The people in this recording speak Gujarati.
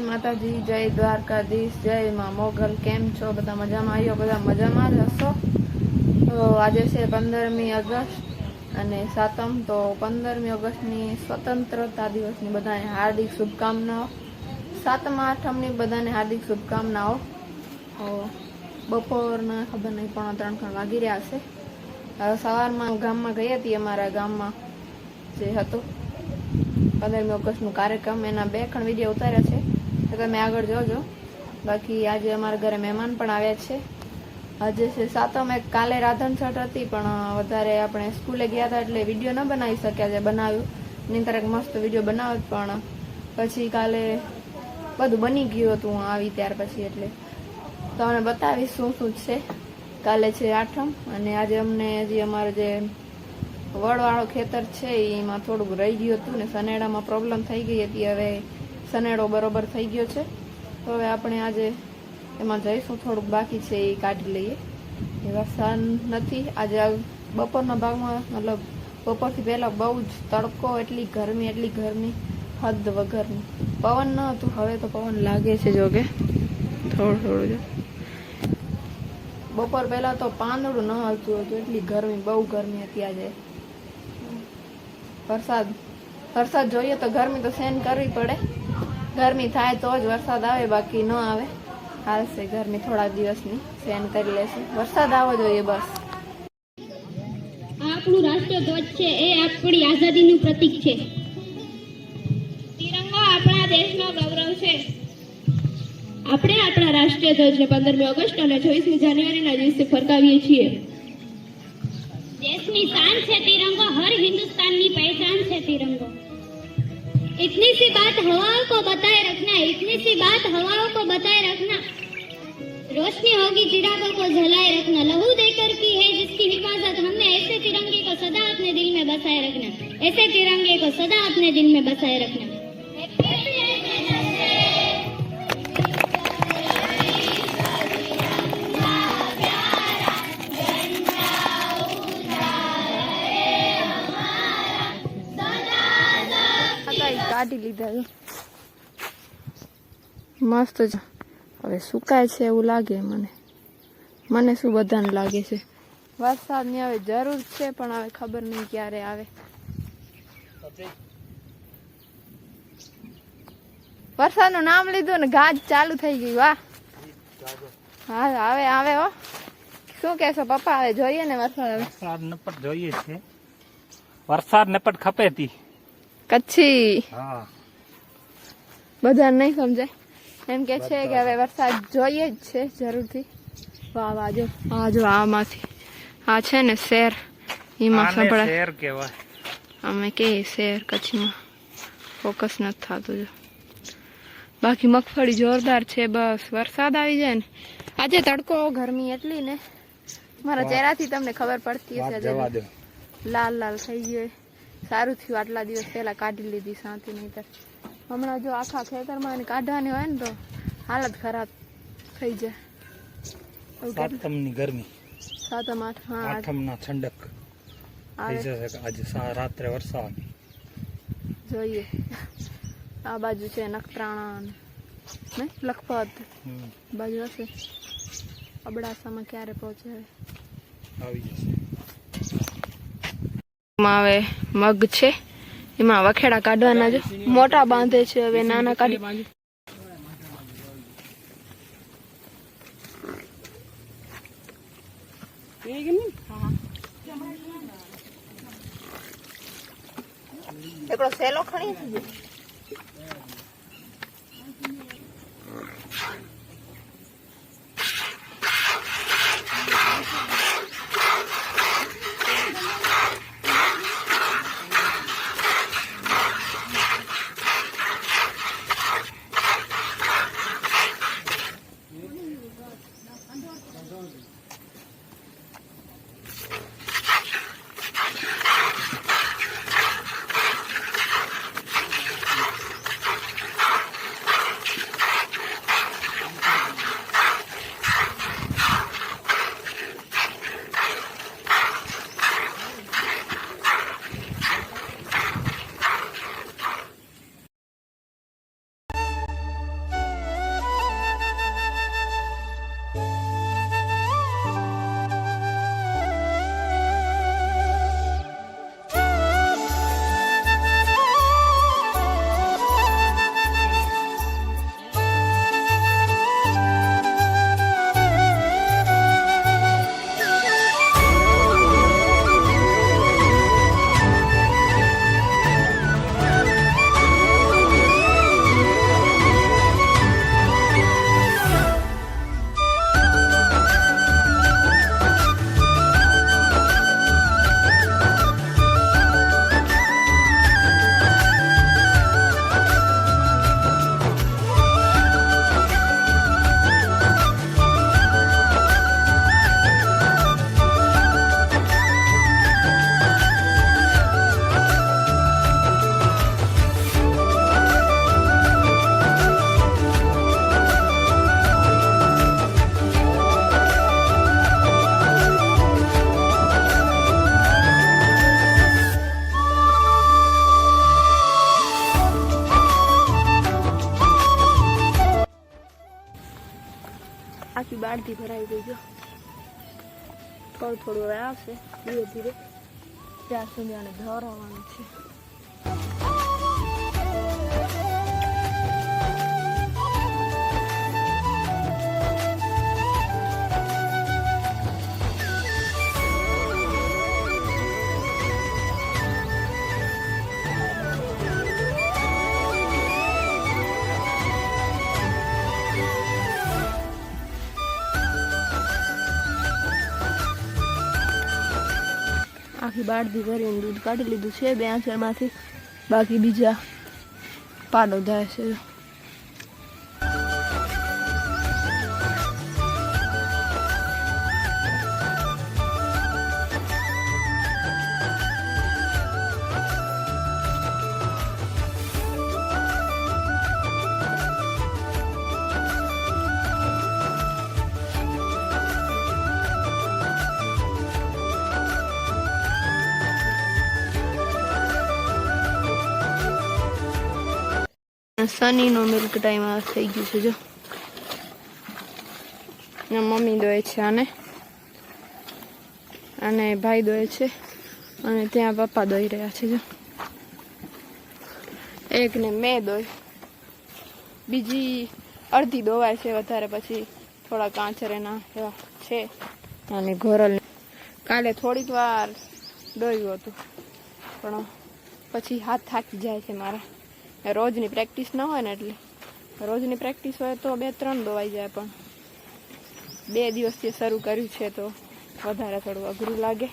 માતાજી, જય દ્વારકાધીશ, જય માં મોગલ, કેમ છો? બધા મજામાં? આવ્યો બધા મજામાં જ હશો? તો આજે છે પંદરમી ઓગસ્ટ અને સાતમ, તો પંદરમી ઓગસ્ટની સ્વતંત્રતા દિવસની બધાને હાર્દિક શુભકામનાઓ. સાતમ, આઠમની બધાને હાર્દિક શુભકામનાઓ. બપોરના ખબર નહીં, પણ ત્રણ ત્રણ વાગી રહ્યા હવે સવારમાં ગામમાં ગઈ હતી, અમારા ગામમાં જે હતું. પંદરમી ઓગસ્ટનું કાર્યક્રમ, એના બે ખણ વીડિયો ઉતાર્યા છે. તો તમે આગળ જોજો. બાકી આજે અમારા ઘરે મહેમાન પણ આવ્યા છે. આજે છે સાતમ, એક કાલે રાધન છઠ હતી, પણ વધારે આપણે સ્કૂલે ગયા હતા એટલે વીડિયો ન બનાવી શક્યા છે, બનાવ્યું. નહીંતર એક મસ્ત વીડિયો બનાવ્યો પણ, પછી કાલે બધું બની ગયું હતું આવી ત્યાર પછી એટલે. તમને બતાવીશ શું શું છે. કાલે છે આઠમ, અને આજે અમને હજી અમારે જે વડવાળો ખેતર છે, એમાં થોડુંક રહી ગયું હતું ને સનેડામાં પ્રોબ્લેમ થઈ ગઈ હતી, હવે સનેડો બરોબર થઈ ગયો છે. તો હવે આપણે આજે એમાં જઈશું. થોડુંક બાકી છે એ કાઢી લઈએ. એ વરસાદ નથી. આજે બપોરના ભાગમાં મતલબ બપોરથી પહેલાં બહુ જ તડકો, એટલી ગરમી એટલી ગરમી, હદ વગરની. પવન ન હતું. હવે તો પવન લાગે છે જોકે. થોડું થોડું બપોર પહેલાં તો પાંદડું ન હતું હતું. એટલી ગરમી, બહુ ગરમી હતી આજે. વરસાદ વરસાદ જોઈએ તો ગરમી તો સહન કરવી પડે. ગરમી થાય તો જ વરસાદ આવે, બાકી ન આવે. હાલશે ગરમી, થોડા દિવસની. સહન કરી લેશે. વરસાદ આવવો જોઈએ બસ. આપણું રાષ્ટ્રધ્વજ છે, એ આપણી આઝાદીનું પ્રતીક છે. તિરંગો આપણા દેશનો ગૌરવ છે. આપણે આપણા રાષ્ટ્રીય ધ્વજને પંદરમી ઓગસ્ટ અને છવ્વીસમી જાન્યુઆરીના દિવસે ફરકાવીએ છીએ. દેશની શાન છે તિરંગો इतनी सी बात हवाओं को बताए रखना इतनी सी बात हवाओं को बताए रखना। रोशनी होगी चिरागों को जलाए रखना, लहू देकर की है जिसकी हिफाजत हमने, ऐसे तिरंगे को सदा अपने दिल में बसाए रखना, ऐसे तिरंगे को सदा अपने दिल में बसाए रखना। કાઢી લીધા મસ્ત છે હવે સુકાય છે એવું લાગે મને. મને શું બધાને લાગે છે? વરસાદની હવે જરૂર છે, પણ હવે ખબર નહીં ક્યારે આવે. વરસાદનું નામ લીધું ને ગાજ ચાલુ થઈ ગઈ વાહ. હા આવે આવે હો. શું કેશો પપ્પા, હવે જોઈએ ને વરસાદ હવે? વરસાદ નપટ જોઈએ છે. વરસાદ નપટ ખપે તી. કચ્છી. બધા નહીં સમજાય. એમ કે છે કે હવે વરસાદ જોઈએ જ છે જરૂરથી. વાહ વાહ જો. આ જો આમાંથી. આ છે ને શેર. એમાં સંભળાય. શેર કહેવાય. અમે કે શેર કચ્છમાં. ફોકસ નથી થતું જો. બાકી મગફળી જોરદાર છે બસ. વરસાદ આવી જાય ને. આજે તડકો ગરમી એટલી ને. મારા ચહેરાથી તમને ખબર પડતી હશે લાલ લાલ થઈ ગયો સારું થયું આટલા દિવસ પહેલા કાઢી લીધી શાંતિ નહીતર. હમણાં જો આખા ખેતરમાં એને કાઢવાની હોય ને તો હાલત ખરાબ થઈ જાય. સાતમની ગરમી. સાતમ આઠ હા આઠમના ઠંડક થઈ જશે આજે રાત્રે વરસાદ જોઈએ. આ બાજુ છે નખત્રાણા ને લખપત. બાજુ હશે. અબડાસામાં ક્યારે પહોંચે? આવી જશે. હવે મગ છે. એમાં વખેડા કાઢવાના છે. મોટા બાંધે છે હવે, નાના કાઢી. એકડો સેલો ખણી આખી બાળથી ભરાઈ ગઈ જો. થોડું થોડું હવે આવશે. ધીરે ધીરે. ત્યાં સુધી આને ધોરાવાનું છે. આખી બાળથી ભરીને દૂધ કાઢી લીધું છે. બે આંચળમાંથી બાકી બીજા પાડો થાય છે. સનીનો મિલ્ક ટાઈમ આ થઈ ગયું છે, જો. ને મમ્મી દોય છે આને. અને ભાઈ દોય છે. અને ત્યાં પપ્પા દોઈ રહ્યા છે, જો. એકને મેં દોય. બીજી અડધી દોવાય છે, વધારે પછી થોડા કાંચરેના એવા છે. અને ઘોરલ કાલે થોડીક વાર દોયું હતું. પણ પછી હાથ થાકી જાય છે મારા. રોજની પ્રેક્ટિસ ન હોય ને એટલે. રોજની પ્રેક્ટિસ હોય તો બે ત્રણ દોવાઈ જાય પણ. બે દિવસથી શરૂ કર્યું છે તો વધારે થોડું અઘરું લાગે.